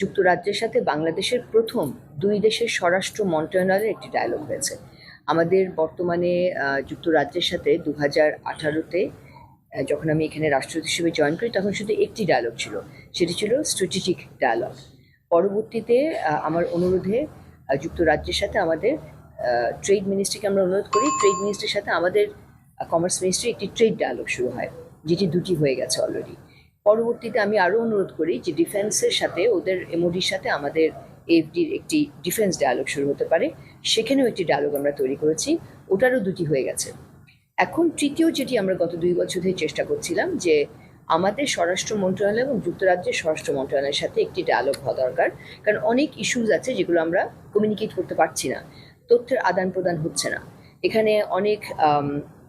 যুক্তরাজ্যের সাথে বাংলাদেশের প্রথম দুই দেশের স্বরাষ্ট্র মন্ত্রণালয়ের একটি ডায়লগ হয়েছে। আমাদের বর্তমানে যুক্তরাজ্যের সাথে দু হাজার আঠারোতে যখন আমি এখানে রাষ্ট্রদূত হিসেবে জয়েন করি, তখন শুধু একটি ডায়লগ ছিল, সেটি ছিল স্ট্র্যাটেজিক ডায়লগ পরবর্তীতে আমার অনুরোধে যুক্তরাজ্যের সাথে আমাদের ট্রেড মিনিস্ট্রিকে আমরা অনুরোধ করি ট্রেড মিনিস্ট্রির সাথে আমাদের কমার্স মিনিস্ট্রি একটি ট্রেড ডায়লগ শুরু হয়, যেটি দুটি হয়ে গেছে অলরেডি পরবর্তীতে আমি আরও অনুরোধ করি যে ডিফেন্সের সাথে, ওদের এমওডির সাথে আমাদের এফডির একটি ডিফেন্স ডায়ালগ শুরু হতে পারে। সেখানেও একটি ডায়ালগ আমরা তৈরি করেছি। ওটারও দুটি হয়ে গেছে। এখন তৃতীয় যেটি আমরা গত দুই বছর ধরে চেষ্টা করছিলাম যে আমাদের স্বরাষ্ট্র মন্ত্রণালয় এবং যুক্তরাজ্যের স্বরাষ্ট্র মন্ত্রণালয়ের সাথে একটি ডায়ালগ হওয়া দরকার। কারণ অনেক ইস্যুজ আছে যেগুলো আমরা কমিউনিকেট করতে পারছি না। তথ্যের আদান প্রদান হচ্ছে না। এখানে অনেক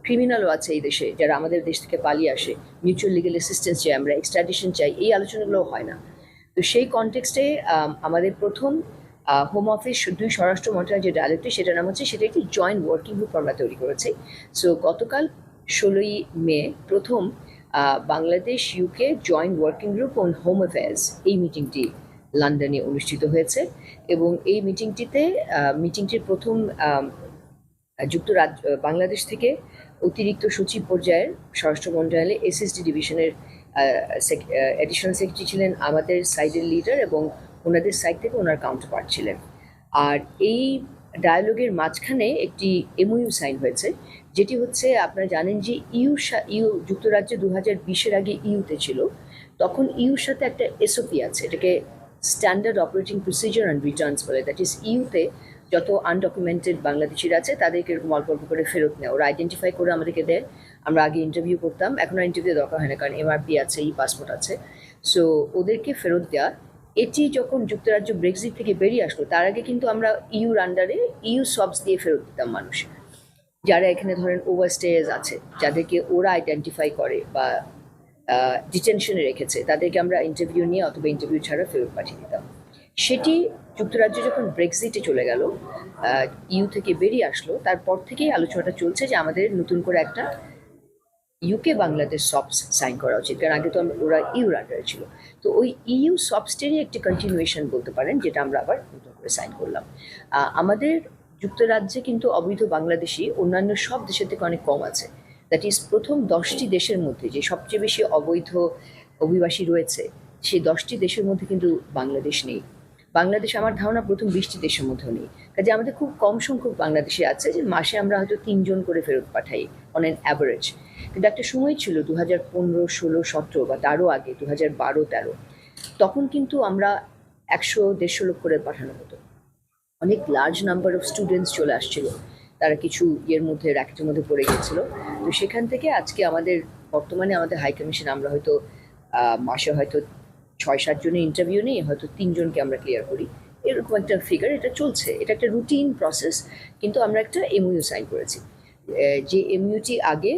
ক্রিমিনালও আছে এই দেশে, যারা আমাদের দেশ থেকে পালিয়ে আসে। মিউচুয়াল লিগেল অ্যাসিস্ট্যান্স চাই আমরা এক্সট্রাডিশন চাই, এই আলোচনাগুলোও হয় না। তো সেই কনটেক্সটে আমাদের প্রথম হোম অফিস দুই স্বরাষ্ট্র মন্ত্রণালয়ের যে ডায়ালগটি সেটার নাম হচ্ছে, সেটা একটি জয়েন্ট ওয়ার্কিং গ্রুপ আমরা তৈরি করেছি। সো গতকাল ষোলোই মে প্রথম Bangladesh UK joint working group on home affairs এই মিটিংটি লন্ডনে অনুষ্ঠিত হয়েছে। এবং এই মিটিংটিতে মিটিংটির প্রথম যুক্তরাজ্য, বাংলাদেশ থেকে অতিরিক্ত সচিব পর্যায়ের স্বরাষ্ট্র মন্ত্রণালয়ে এসএসডি ডিভিশনের অ্যাডিশনাল সেক্রেটারি ছিলেন, আমাদের সাইডের লিডার এবং ওনাদের সাইড থেকে ওনার কাউন্টার পার্ট ছিলেন। আর এই ডায়ালগের মাঝখানে একটি এমওইউ সাইন হয়েছে, যেটি হচ্ছে আপনারা জানেন যে ইউ ইউ যুক্তরাজ্য দু হাজার বিশের আগে ইউতে ছিল, তখন ইউর সাথে একটা এসওপি আছে, এটাকে standard operating procedure and returns বলে দ্যাট ইজ ইউতে যত আনডকুমেন্টেড বাংলাদেশিরা আছে, তাদেরকে এরকম অল্প অল্প করে ফেরত নেয় ওরা আইডেন্টিফাই করে আমাদেরকে দেয়। আমরা আগে ইন্টারভিউ করতাম। এখন আর ইন্টারভিউ দরকার হয় না, কারণ এমআরপি আছে ই পাসপোর্ট আছে। সো ওদেরকে ফেরত দেওয়া এটি যখন যুক্তরাজ্য ব্রেক্সিট থেকে বেরিয়ে আসলো, তার আগে কিন্তু আমরা ইউর আন্ডারে ইউ সবস দিয়ে ফেরত দিতাম মানুষ। যারা এখানে ধরেন ওভারস্টেজ আছে, যাদেরকে ওরা আইডেন্টিফাই করে বা ডিটেনশনে রেখেছে, তাদেরকে আমরা ইন্টারভিউ নিয়ে অথবা ইন্টারভিউ ছাড়া ফেরত পাঠিয়ে দিতাম। সেটি যুক্তরাজ্য যখন ব্রেক্সিটে চলে গেল ইউ থেকে বেরিয়ে আসলো, তারপর থেকেই আলোচনাটা চলছে যে আমাদের নতুন করে একটা ইউকে বাংলাদেশ সবস সাইন করা উচিত। কারণ আগে তো ওরা ইউর আন্ডারে ছিল। তো ওই ইউ সবসটেরই একটি কন্টিনিউয়েশন বলতে পারেন, যেটা আমরা আবার নতুন করে সাইন করলাম। আমাদের যুক্তরাজ্যে কিন্তু অবৈধ বাংলাদেশি অন্যান্য সব দেশের থেকে অনেক কম আছে। দ্যাট ইজ প্রথম দশটি দেশের মধ্যে যে সবচেয়ে বেশি অবৈধ অভিবাসী রয়েছে, সেই দশটি দেশের মধ্যে কিন্তু বাংলাদেশ নেই। বাংলাদেশ আমার ধারণা প্রথম বৃষ্টি দেশের মধ্যেও নেই। কাজে আমাদের খুব কম সংখ্যক বাংলাদেশি আছে যে মাসে আমরা হয়তো তিনজন করে ফেরত পাঠাই অন অ্যান অ্যাভারেজ কিন্তু একটা সময় ছিল দু হাজার পনেরো, ষোলো, সতেরো বা তারও আগে দু হাজার বারো, তেরো। তখন কিন্তু আমরা একশো, দেড়শো লোক করে পাঠানো হতো। অনেক লার্জ নাম্বার অফ স্টুডেন্টস চলে আসছিল। তারা কিছু ইয়ের মধ্যে র্যাকেটের মধ্যে পড়ে গেছিল তো সেখান থেকে আজকে আমাদের, বর্তমানে আমাদের হাই কমিশন আমরা হয়তো মাসে হয়তো ছয় সাত জনের ইন্টারভিউ নিয়ে হয়তো তিনজনকে আমরা ক্লিয়ার করি। এরকম একটা ফিগার এটা চলছে। এটা একটা রুটিন প্রসেস কিন্তু আমরা একটা এমইউ সাইন করেছি। যে এমইউটি আগে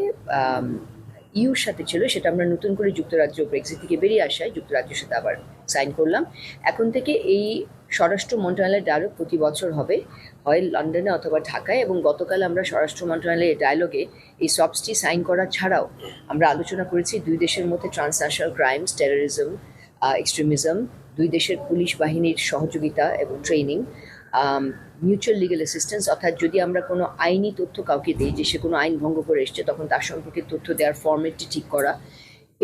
ইউর সাথে ছিল, সেটা আমরা নতুন করে যুক্তরাজ্য ব্রেক্সিট থেকে বেরিয়ে আসায় যুক্তরাজ্যের সাথে আবার সাইন করলাম। এখন থেকে এই স্বরাষ্ট্র মন্ত্রণালয়ের ডায়লগ প্রতি বছর হবে। হয় লন্ডনে অথবা ঢাকায়, এবং গতকাল আমরা স্বরাষ্ট্র মন্ত্রণালয়ের ডায়লগে এই সবসটি সাইন করা ছাড়াও আমরা আলোচনা করেছি দুই দেশের মধ্যে ট্রান্সন্যাশনাল ক্রাইমস টেরোরিজম এক্সট্রিমিজম দুই দেশের পুলিশ বাহিনীর সহযোগিতা এবং ট্রেনিং মিউচুয়াল লিগেল অ্যাসিস্ট্যান্স অর্থাৎ যদি আমরা কোনো আইনি তথ্য কাউকে দিই যে সে কোনো আইন ভঙ্গ করে এসছে, তখন তার সম্পর্কে তথ্য দেওয়ার ফর্মেটটি ঠিক করা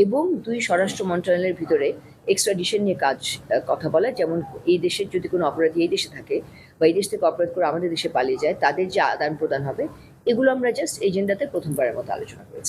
এবং দুই স্বরাষ্ট্র মন্ত্রণালয়ের ভিতরে এক্সট্রাডিশন নিয়ে কাজ কথা বলা, যেমন এই দেশের যদি কোনো অপরাধী এই দেশে থাকে বা এই দেশ থেকে অপরাধ করে আমাদের দেশে পালিয়ে যায়, তাদের যে আদান প্রদান হবে, এগুলো আমরা জাস্ট এজেন্ডাতে প্রথমবারের মতো আলোচনা করেছি।